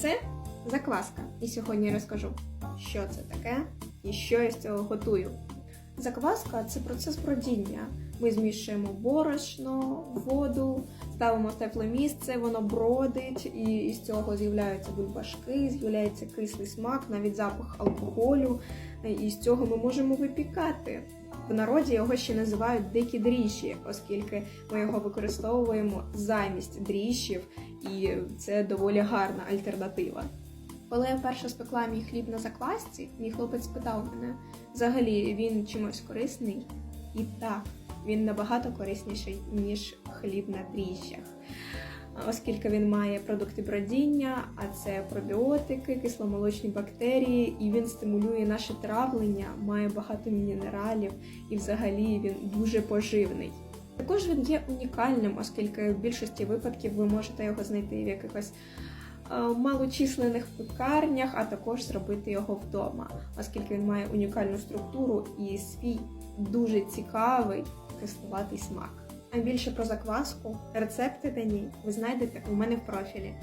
Це закваска. І сьогодні я розкажу, що це таке і що я з цього готую. Закваска це процес бродіння. Ми змішуємо борошно, воду, ставимо тепле місце, воно бродить, і з цього з'являються бульбашки, з'являється кислий смак, навіть запах алкоголю. І з цього ми можемо випікати. В народі його ще називають дикі дріжджі, оскільки ми його використовуємо замість дріжджів, і це доволі гарна альтернатива. Коли я вперше спекла мій хліб на заквасці, мій хлопець спитав мене, взагалі він чимось корисний? І так, він набагато корисніший, ніж хліб на дріжджах. Оскільки він має продукти бродіння, а це пробіотики, кисломолочні бактерії, і він стимулює наше травлення, має багато мінералів і взагалі він дуже поживний. Також він є унікальним, оскільки в більшості випадків ви можете його знайти в якихось е, малочисленних пекарнях, а також зробити його вдома, оскільки він має унікальну структуру і свій дуже цікавий кисловатий смак. А більше про закваску, рецепти та ні ви знайдете у мене в профілі.